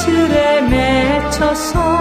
예술에 맺혀서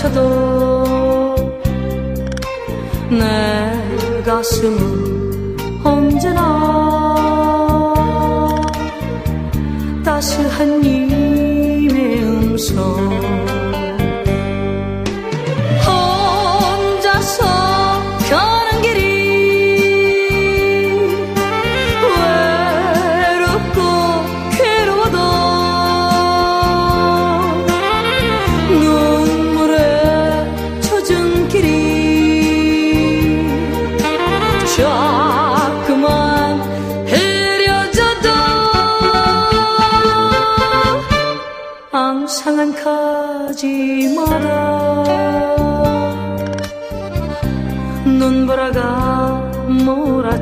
스쳐도 내 가슴은 언제나 따스한 님의 음성.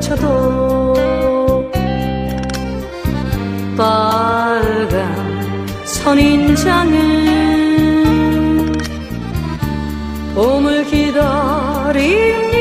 비춰도 빨간 선인장은 봄을 기다립니다.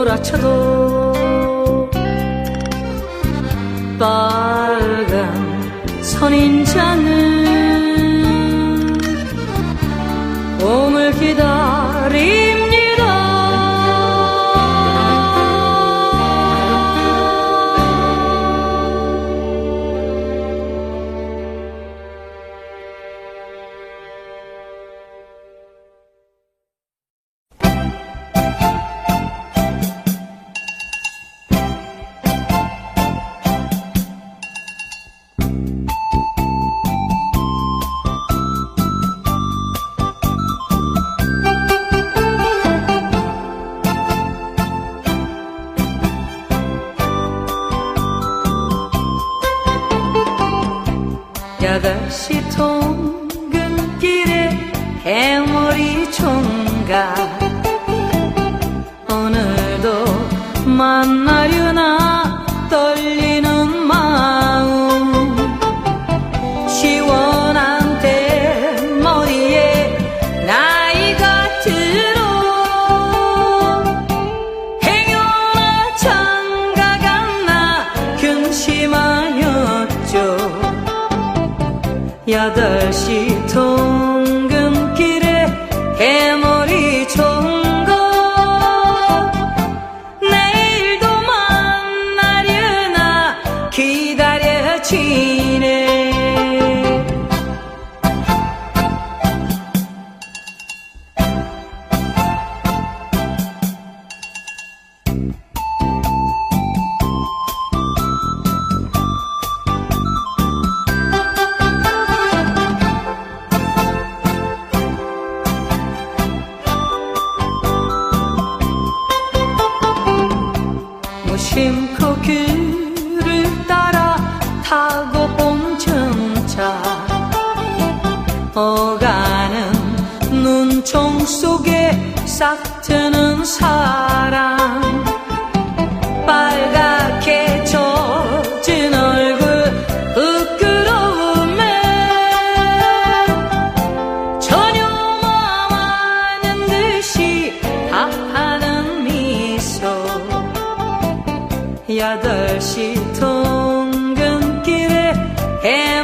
노랗쳐도 빨간 선이 8시 통근길에 해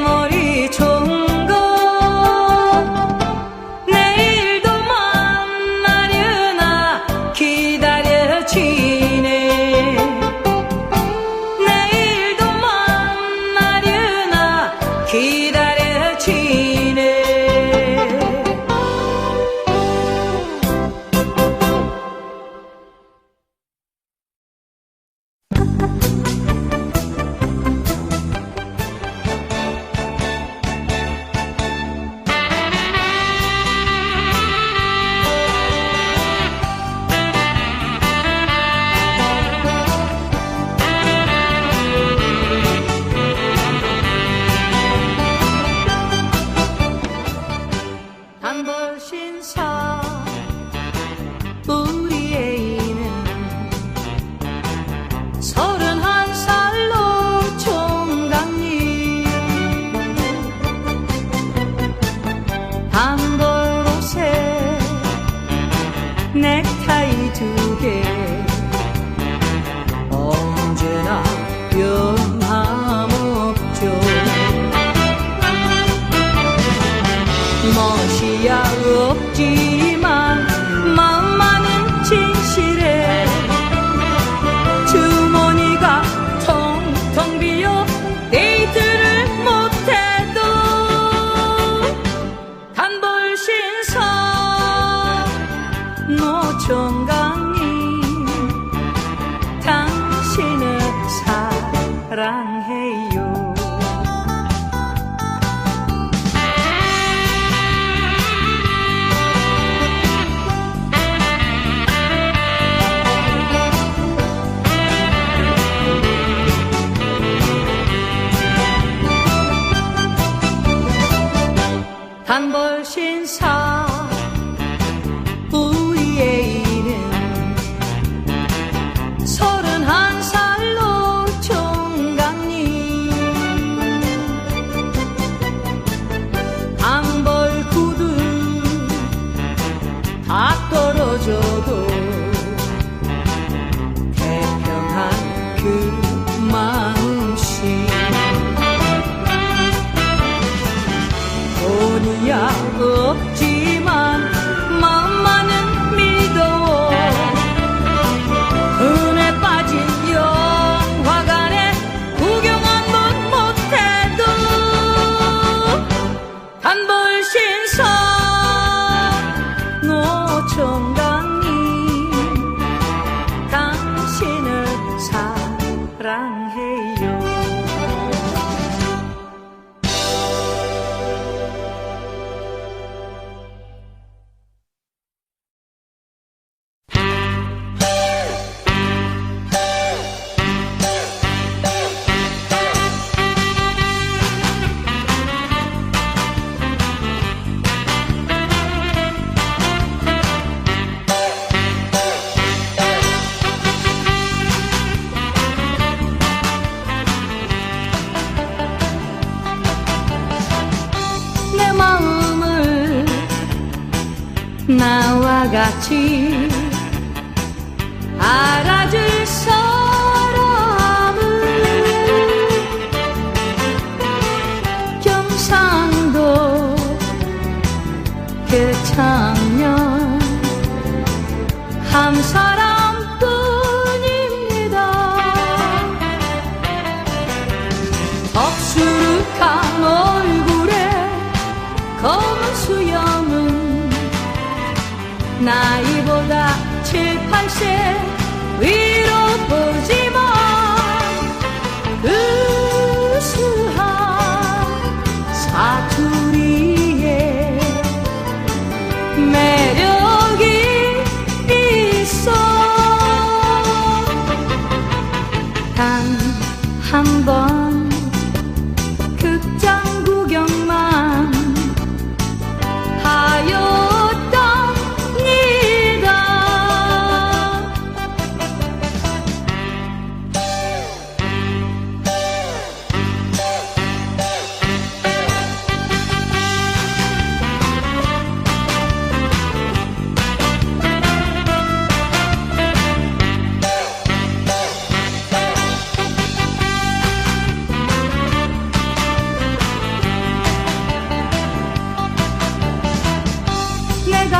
情。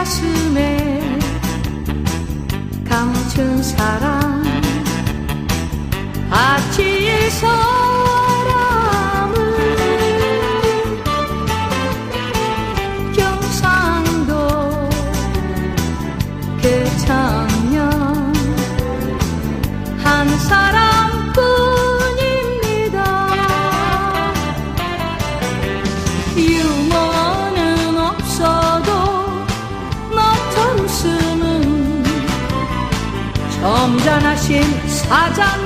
가슴에 감춘 사랑. 아치에서 찾아내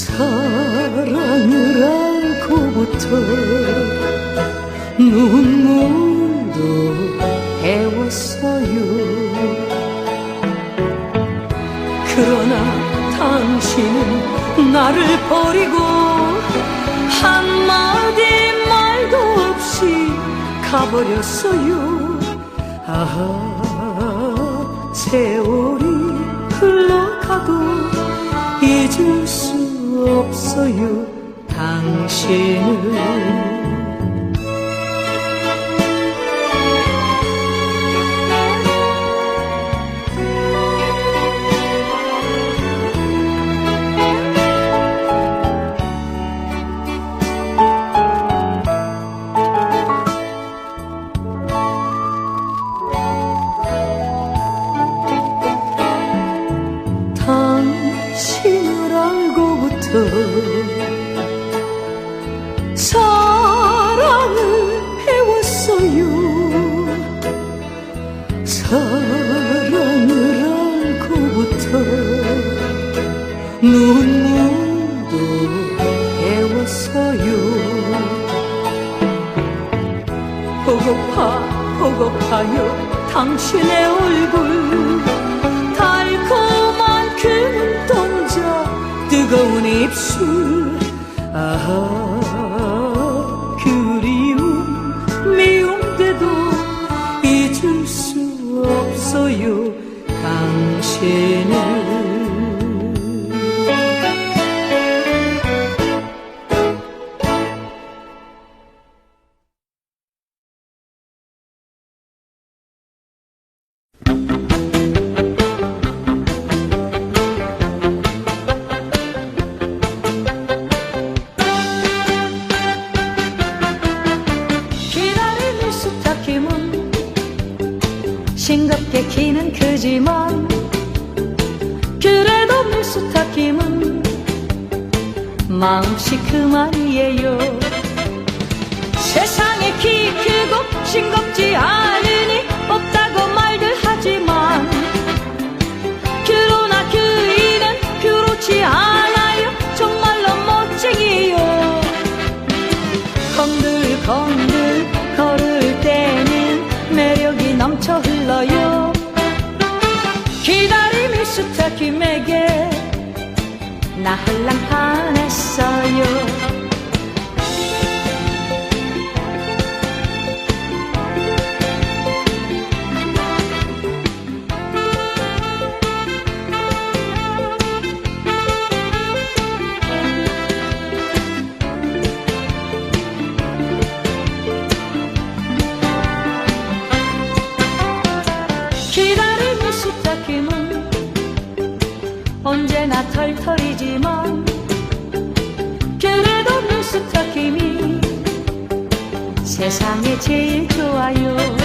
사랑을 알고부터 눈물도 배웠어요. 그러나 당신은 나를 버리고 한마디 말도 없이 가버렸어요. 아하 세월이 흘러가고 잊을 수 없어요. 당신은 넘쳐 흘러요. 기다림이 스타 김에게 나 홀랑 반했어요. 언제나 털털이지만 그래도 눈스터 김이 세상에 제일 좋아요.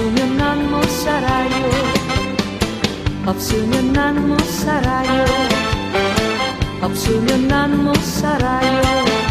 없으면 난 못 살아요. 없으면 난 못 살아요. 없으면 난 못 살아요.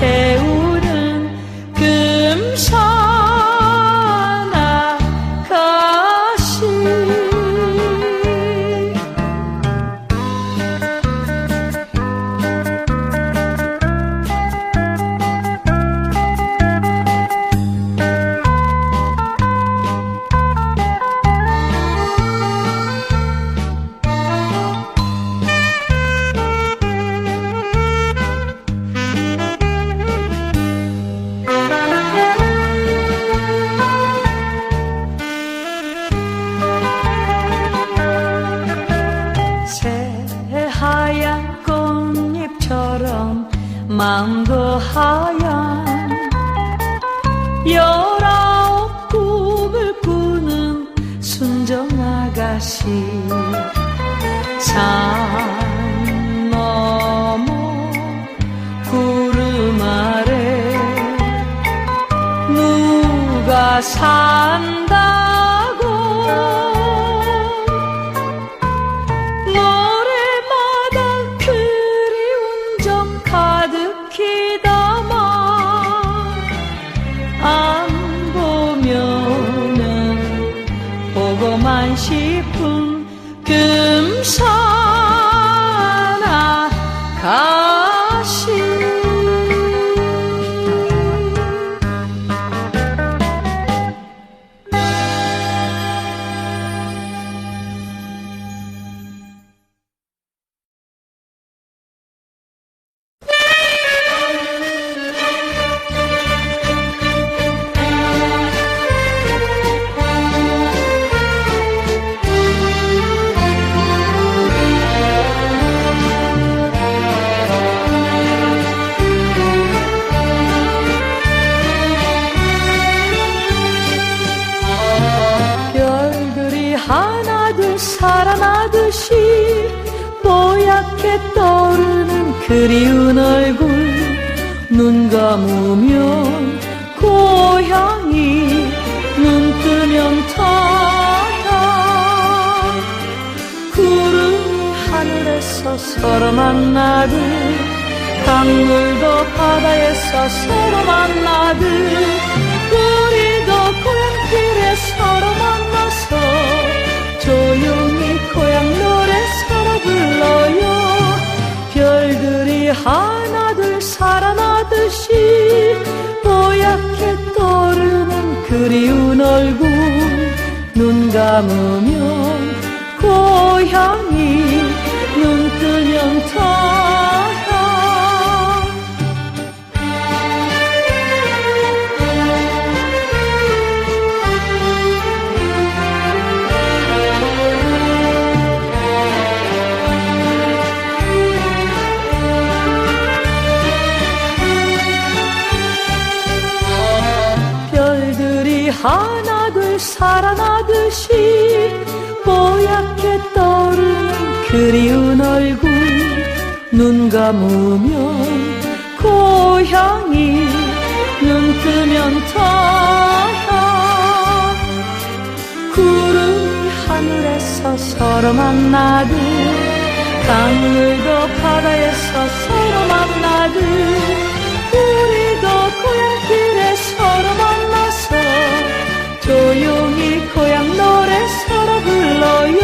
Hey. 다시 산 너머 구름 아래 누가 사 담으면 고향이 눈 뜨면 터 살아나듯이 뽀얗게 떠오르는 그리운 얼굴. 눈 감으면 고향이 눈 뜨면 타향 구름이 하늘에서 서로 만나듯 강물도 바다에서 서로 만나듯 우리도 고향길에 서로 만나서 조용 고향 노래 서로 불러요.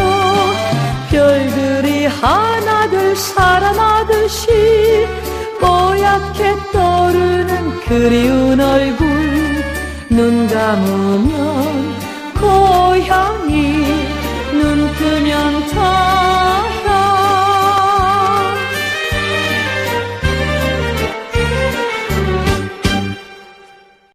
별들이 하나둘 살아나듯이 뽀얗게 떠오르는 그리운 얼굴. 눈 감으면 고향이 눈 뜨면 다